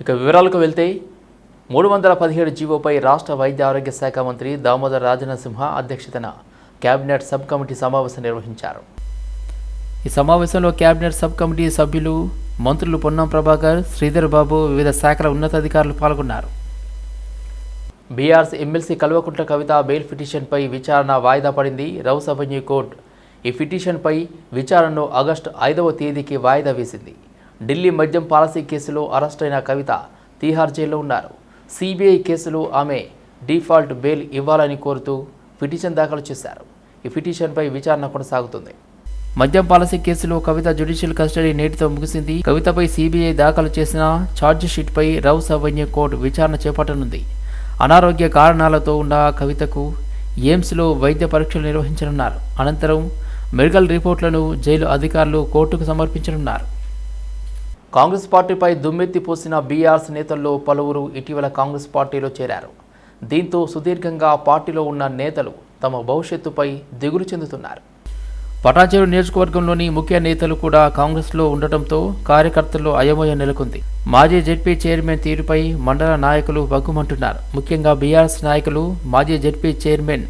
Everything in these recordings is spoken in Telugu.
ఇక వివరాలకు వెళ్తే మూడు వందల పదిహేడు జీవోపై రాష్ట్ర వైద్య ఆరోగ్య శాఖ మంత్రి దామోదర్ రాజనసింహ అధ్యక్షతన కేబినెట్ సబ్ కమిటీ సమావేశం నిర్వహించారు. ఈ సమావేశంలో కేబినెట్ సబ్ కమిటీ సభ్యులు మంత్రులు పొన్నం ప్రభాకర్ శ్రీధర్ బాబు వివిధ శాఖల ఉన్నతాధికారులు పాల్గొన్నారు. BRC MLC Kalvakuntla Kavitha bail పిటిషన్పై విచారణ వాయిదా పడింది. రౌస్ అవెన్యూ కోర్టు ఈ పిటిషన్పై విచారణను ఆగస్టు ఐదవ తేదీకి వాయిదా వేసింది. ఢిల్లీ మద్యం పాలసీ కేసులో అరెస్ట్ అయిన కవిత తీహార్ జైల్లో ఉన్నారు. సిబిఐ కేసులో ఆమె డిఫాల్ట్ బెయిల్ ఇవ్వాలని కోరుతూ పిటిషన్ దాఖలు చేశారు. ఈ పిటిషన్పై విచారణ కొనసాగుతుంది. మద్యం పాలసీ కేసులో కవిత జ్యుడిషియల్ కస్టడీ నేటితో ముగిసింది. కవితపై సిబిఐ దాఖలు చేసిన ఛార్జ్ రౌ రౌస్ కోర్టు విచారణ చేపట్టనుంది. అనారోగ్య కారణాలతో ఉన్న కవితకు ఎయిమ్స్లో వైద్య పరీక్షలు నిర్వహించనున్నారు. అనంతరం మెడికల్ రిపోర్ట్లను జైలు అధికారులు కోర్టుకు సమర్పించనున్నారు. కాంగ్రెస్ పార్టీపై దుమ్మెత్తి పోసిన బీఆర్ఎస్ నేతల్లో పలువురు ఇటీవల కాంగ్రెస్ పార్టీలో చేరారు. దీంతో సుదీర్ఘంగా పార్టీలో ఉన్న నేతలు తమ భవిష్యత్తుపై దిగులు చెందుతున్నారు. పటాచేరు నియోజకవర్గంలోని ముఖ్య నేతలు కూడా కాంగ్రెస్లో ఉండటంతో కార్యకర్తల్లో అయోమయం నెలకొంది. మాజీ జెడ్పీ చైర్మన్ తీరుపై మండల నాయకులు వగ్గుమంటున్నారు. ముఖ్యంగా బీఆర్ఎస్ నాయకులు మాజీ జెడ్పీ చైర్మన్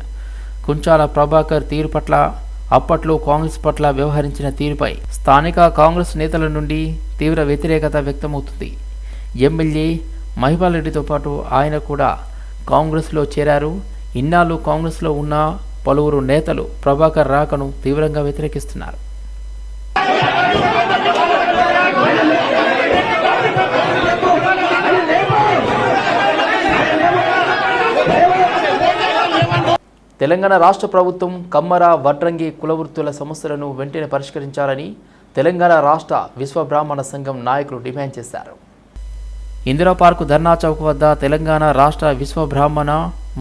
కుంచాల ప్రభాకర్ తీరు పట్ల అప్పట్లో కాంగ్రెస్ పట్ల వ్యవహరించిన తీరుపై స్థానిక కాంగ్రెస్ నేతల నుండి తీవ్ర వ్యతిరేకత వ్యక్తమవుతుంది. ఎమ్మెల్యే మహిపాల్ రెడ్డితో పాటు ఆయన కూడా కాంగ్రెస్లో చేరారు. ఇన్నాళ్ళు కాంగ్రెస్లో ఉన్న పలువురు నేతలు ప్రభాకర్ రాకను తీవ్రంగా వ్యతిరేకిస్తున్నారు. తెలంగాణ రాష్ట్ర ప్రభుత్వం కమ్మర వడ్రంగి కులవృత్తుల సమస్యలను వెంటనే పరిష్కరించాలని తెలంగాణ రాష్ట్ర విశ్వబ్రాహ్మణ సంఘం నాయకులు డిమాండ్ చేశారు. ఇందిరా పార్కు ధర్నా చౌక్ వద్ద తెలంగాణ రాష్ట్ర విశ్వబ్రాహ్మణ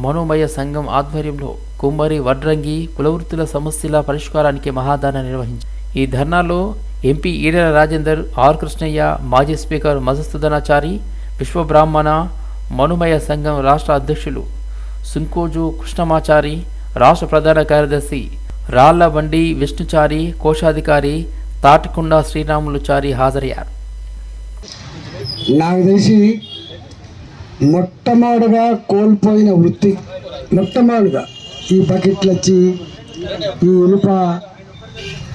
మనోమయ సంఘం ఆధ్వర్యంలో కుమ్మరి వడ్రంగి కులవృత్తుల సమస్యల పరిష్కారానికి మహాధర్నా నిర్వహించారు ఈ ధర్నాలో ఎంపీ ఈడల రాజేందర్ ఆర్ కృష్ణయ్య మాజీ స్పీకర్ మధుసూదనాచారి విశ్వబ్రాహ్మణ మనుమయ సంఘం రాష్ట్ర అధ్యక్షులు సుంకోజు కృష్ణమాచారి రాష్ట్ర ప్రధాన కార్యదర్శి రాళ్ళ బండి విష్ణుచారి కోశాధికారి తాటికొండ శ్రీరాములుచారి హాజరయ్యారు. నాకు తెలిసి మొట్టమొదటిగా కోల్పోయిన వృత్తి మొట్టమొదటిగా ఈ బకెట్లు వచ్చి ఈ ఇనుప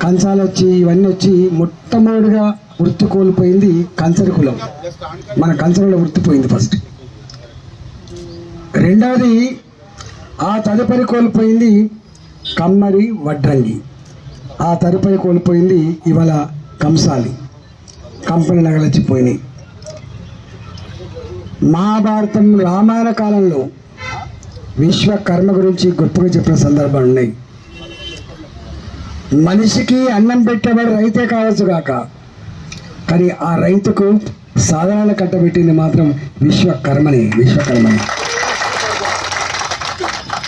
కంచాలు వచ్చి ఇవన్నీ వచ్చి మొట్టమొదటిగా వృత్తి కోల్పోయింది కంచరి కులం. మన కంచరలో వృత్తి పోయింది ఫస్ట్ రెండవది ఆ తదుపరి కోల్పోయింది కమ్మరి వడ్రంగి. ఆ తదుపరి కోల్పోయింది ఇవాళ కంసాలి. కంపెనీ నగలచ్చిపోయినాయి మహాభారతం రామాయణ కాలంలో విశ్వకర్మ గురించి గొప్పగా చెప్పిన సందర్భాలు ఉన్నాయి. మనిషికి అన్నం పెట్టేవాడు రైతే కావచ్చు కాక కానీ ఆ రైతుకు సాధారణ కట్టబెట్టింది మాత్రం విశ్వకర్మని విశ్వకర్మని.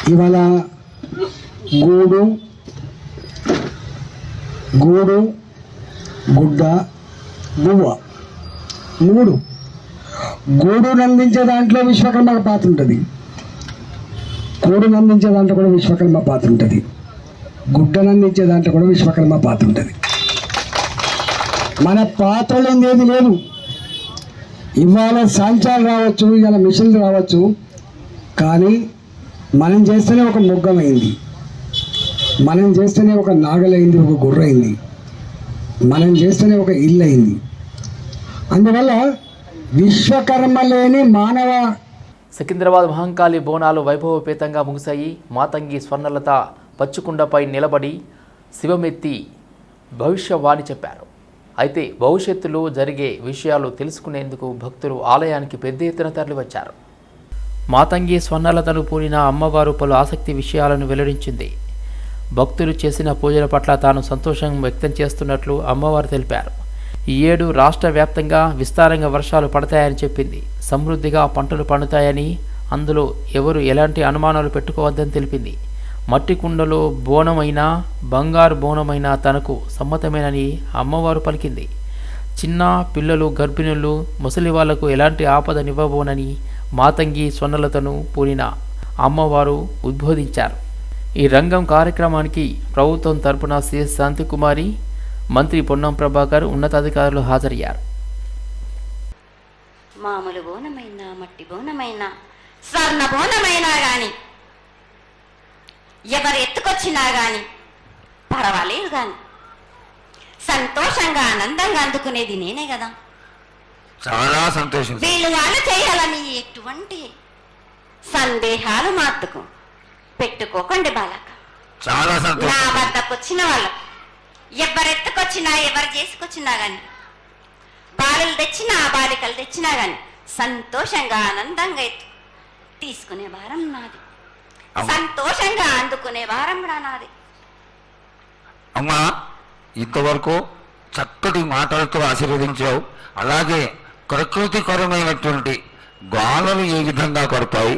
ఇవాళ గూడు గూడు గుడ్డ గువ్వ. మూడు. గూడును అందించే దాంట్లో విశ్వకర్మ పాత్ర ఉంటుంది. గూడును అందించే దాంట్లో కూడా విశ్వకర్మ పాత్ర ఉంటుంది. గుడ్డను అందించే దాంట్లో కూడా విశ్వకర్మ పాత్ర ఉంటుంది. మన పాత్రలు ఏది లేదు. ఇవాళ సాంచాలు రావచ్చు ఇవాళ మిషన్లు రావచ్చు. కానీ మనం చేస్తేనే ఒక మొగ్గమైంది. మనం చేస్తేనే ఒక నాగలైంది ఒక గుర్రైంది. మనం చేస్తేనే ఒక ఇల్లు అయింది అందువల్ల విశ్వకర్మ లేని మానవ సికింద్రాబాద్ మహంకాళి బోనాలు వైభవపేతంగా ముగిశాయి. మాతంగి స్వర్ణలత పచ్చుకుండపై నిలబడి శివమెత్తి భవిష్యవాణి చెప్పారు. అయితే భవిష్యత్తులో జరిగే విషయాలు తెలుసుకునేందుకు భక్తులు ఆలయానికి పెద్ద ఎత్తున తరలివచ్చారు. మాతంగి స్వర్ణలతను పూనిన అమ్మవారు పలు ఆసక్తి విషయాలను వెల్లడించింది. భక్తులు చేసిన పూజల పట్ల తాను సంతోషం వ్యక్తం చేస్తున్నట్లు అమ్మవారు తెలిపారు. ఈ ఏడు రాష్ట్ర వ్యాప్తంగా విస్తారంగా వర్షాలు పడతాయని చెప్పింది. సమృద్ధిగా పంటలు పండుతాయని అందులో ఎవరు ఎలాంటి అనుమానాలు పెట్టుకోవద్దని తెలిపింది. మట్టి కుండలో బోనమైనా బంగారు బోనమైనా తనకు సమ్మతమేనని అమ్మవారు పలికింది. చిన్న పిల్లలు గర్భిణులు ముసలి వాళ్ళకు ఎలాంటి ఆపదనివ్వబోనని మాతంగి స్వర్ణలతను పూనిన అమ్మవారు ఉద్బోధించారు. ఈ రంగం కార్యక్రమానికి ప్రభుత్వం తరపున సిఎస్ శాంతికుమారి మంత్రి పొన్నం ప్రభాకర్ ఉన్నతాధికారులు హాజరయ్యారు. మామూలు బోనమైనా మట్టి బోనమైనా స్వర్ణ బోనమైనా గాని ఎవరు ఎత్తుకొచ్చినా గాని పర్వాలేదు గాని సంతోషంగా ఆనందంగా అందుకునేది నేనే కదా. చాలా సంతోషం వీళ్ళు వాళ్ళు చేయాలని ఎటువంటి సందేహాలు మాత్తుకు పెట్టుకోకండి బాలక. చాలా నా సంతోషం వద్దకు వచ్చిన వాళ్ళు ఎవరెత్తుకొచ్చినా ఎవరు చేసుకొచ్చినా గాని బాలలు తెచ్చినా బాలికలు తెచ్చినా గాని సంతోషంగా ఆనందంగా తీసుకునే భారం నాది. సంతోషంగా అందుకునే భారం కూడా నాది. అమ్మా ఇంతవరకు చక్కటి మాటలతో ఆశీర్వదించావు. అలాగే ప్రకృతికరమైనటువంటి గాలులు ఏ విధంగా కొడతాయి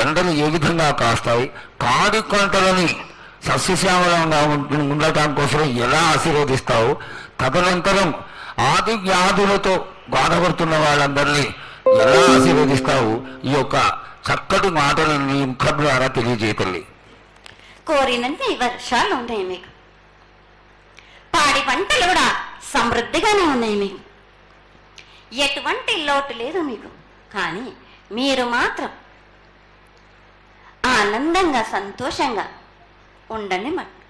ఎండలు ఏ విధంగా కాస్తాయి కాడి కొంటలని సస్యశ్యామలంగా ఉండటం కోసం ఎలా ఆశీర్వదిస్తావు? తదనంతరం ఆది వ్యాధులతో బాధపడుతున్న వాళ్ళందరినీ ఎలా ఆశీర్వదిస్తావు? ఈ యొక్క చక్కటి మాటలు నీ ముఖం ద్వారా తెలియజేయతల్లి కోరినంటే వర్షాలు ఉన్నాయి మీకు. పాడి పంటలు కూడా సమృద్ధిగానే ఉన్నాయి మీకు. ఎటువంటి లోటు లేదు మీకు. కానీ మీరు మాత్రం ఆనందంగా సంతోషంగా ఉండండి మట్టు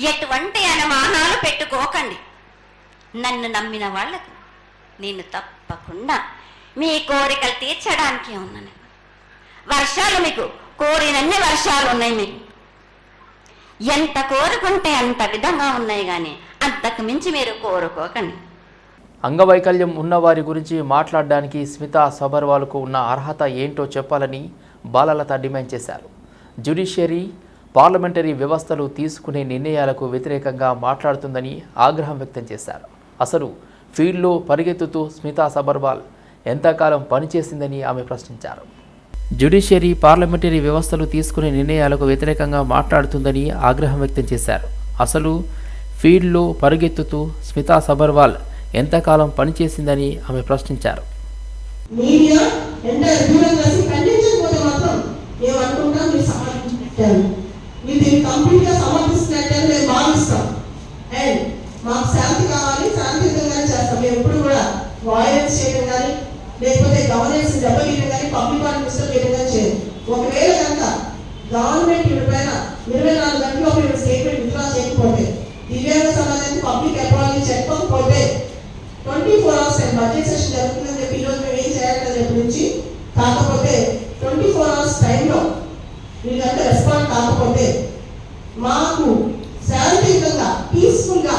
ఎటువంటి అనుమానాలు పెట్టుకోకండి. నన్ను నమ్మిన వాళ్ళకు నేను తప్పకుండా మీ కోరికలు తీర్చడానికి ఉన్నాను. వర్షాలు మీకు కోరినన్ని వర్షాలు ఉన్నాయి మీకు. ఎంత కోరుకుంటే అంత విధంగా ఉన్నాయి కానీ అంతకు మించి మీరు కోరుకోకండి. అంగవైకల్యం ఉన్నవారి గురించి మాట్లాడడానికి స్మితా సబర్వాల్కు ఉన్న అర్హత ఏంటో చెప్పాలని బాలలత డిమాండ్ చేశారు. జ్యుడిషియరీ పార్లమెంటరీ వ్యవస్థలు తీసుకునే నిర్ణయాలకు వ్యతిరేకంగా మాట్లాడుతుందని ఆగ్రహం వ్యక్తం చేశారు. అసలు ఫీల్డ్లో పరిగెత్తుతూ స్మితా సబర్వాల్ ఎంతకాలం పనిచేసిందని ఆమె ప్రశ్నించారు. జ్యుడిషియరీ పార్లమెంటరీ వ్యవస్థలు తీసుకునే నిర్ణయాలకు వ్యతిరేకంగా మాట్లాడుతుందని ఆగ్రహం వ్యక్తం చేశారు. అసలు ఫీల్డ్లో పరుగెత్తుతూ స్మితా సబర్వాల్ ఎంతకాలం పనిచేసిందని ఆమె ప్రశ్నించారు. మీడియా మాకు శాంతి కావాలి చేస్తాం. మేము ఎప్పుడు కూడా వాయిలెన్స్ చేయడం కానీ లేకపోతే గవర్నెన్స్ దెబ్బతీయడం కానీ పబ్లిక్ చేయడం కానీ చేయదు. ఒకవేళ కనుక గవర్నమెంట్ ఇరవై నాలుగు గంటల్లో మీరు స్టేట్మెంట్ విత్డ్రా చేయకపోతే దివ్యాంగ సమాజానికి పబ్లిక్ అపాలజీ చెప్పకపోతే twenty four hours time budget session జరుగుతుందని చెప్పి ఈరోజు మేము ఏం చేయాలని చెప్పి నుంచి కాకపోతే ట్వంటీ ఫోర్ అవర్స్ టైంలో మీరంతా రెస్పాండ్ కాకపోతే మాకు శాంతియుతంగా పీస్ఫుల్గా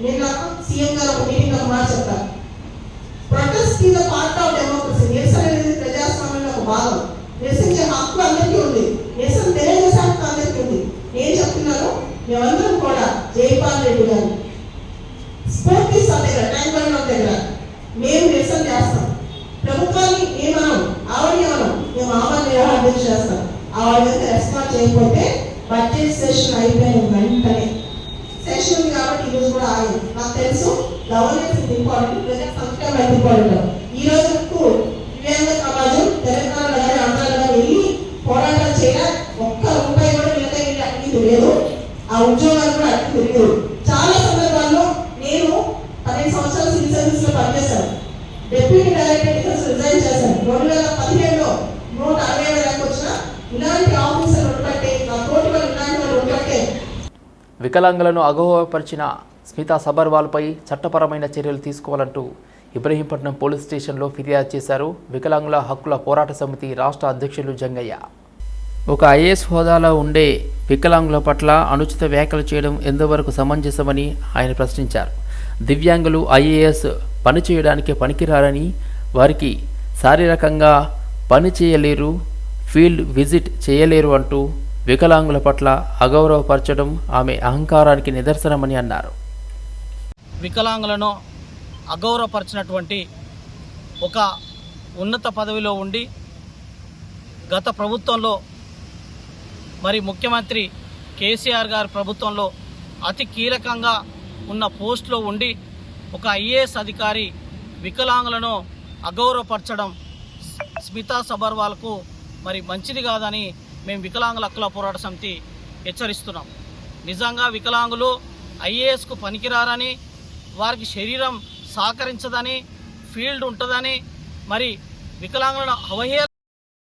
నేను నాకు సీఎం గారు ఒక మీటింగ్ ఒక మాట చెప్తాను ప్రొటెస్ట్ కింద పార్ట్ ఆఫ్ డెమోక్రసీ నిరసన అనేది ప్రజాస్వామ్యంలో ఒక భాగం. నిరసించే హక్కు అందరికీ ఉంది. నిరసన తెలియజేసే హక్కు అందరికీ ఉంది. నేను చెప్తున్నాను మేమందరం కూడా జైపాల్ రెడ్డి గారు స్ఫూర్తి సభ దగ్గర ట్యాంక్ బండ్ దగ్గర మేము నిరసన చేస్తాం. ప్రభుత్వాన్ని ఏమనం ఆవిడ ఆవడేమనం మేము ఆమరణ నిర్వహణ చేస్తాం. ఆవిడ రెస్పాండ్ చేయకపోతే బడ్జెట్ సెషన్ అయిపోయిన వెంటనే. సెషన్ ఉంది కాబట్టి ఈరోజు కూడా ఆగింది నాకు తెలుసు గవర్నెన్స్ ఇంపార్టెంట్ ప్రజా సంక్షేమం ఇంపార్టెంట్ ఈరోజు నూట అరవై వేలకు వచ్చిన ఇలాంటి ఆఫీసర్లు ఉండబట్టే నా తోటి వాళ్ళు ఇలాంటి వాళ్ళు ఉండబట్టే వికలాంగులను అగౌరవపరిచిన స్మితా సబర్వాల్పై చట్టపరమైన చర్యలు తీసుకోవాలంటూ ఇబ్రహీంపట్నం పోలీస్ స్టేషన్లో ఫిర్యాదు చేశారు వికలాంగుల హక్కుల పోరాట సమితి రాష్ట్ర అధ్యక్షులు జంగయ్య. ఒక ఐఏఎస్ హోదాలో ఉండే వికలాంగుల పట్ల అనుచిత వ్యాఖ్యలు చేయడం ఎంతవరకు సమంజసమని ఆయన ప్రశ్నించారు. దివ్యాంగులు ఐఏఎస్ పని చేయడానికి పనికిరారని వారికి శారీరకంగా పని చేయలేరు ఫీల్డ్ విజిట్ చేయలేరు అంటూ వికలాంగుల పట్ల అగౌరవపరచడం ఆమె అహంకారానికి నిదర్శనమని అన్నారు. వికలాంగులను అగౌరవపరిచినటువంటి ఒక ఉన్నత పదవిలో ఉండి గత ప్రభుత్వంలో మరి ముఖ్యమంత్రి కేసీఆర్ గారి ప్రభుత్వంలో అతి కీలకంగా ఉన్న పోస్టులో ఉండి ఒక ఐఏఎస్ అధికారి వికలాంగులను అగౌరవపరచడం స్మితా సబర్వాల్కు మరి మంచిది కాదని మేము వికలాంగుల హక్కుల పోరాట సమితి హెచ్చరిస్తున్నాం. నిజంగా వికలాంగులు ఐఏఎస్కు పనికిరారని వారికి శరీరం సహకరించదని ఫీల్డ్ ఉంటుందని మరి వికలాంగులను అవహేళన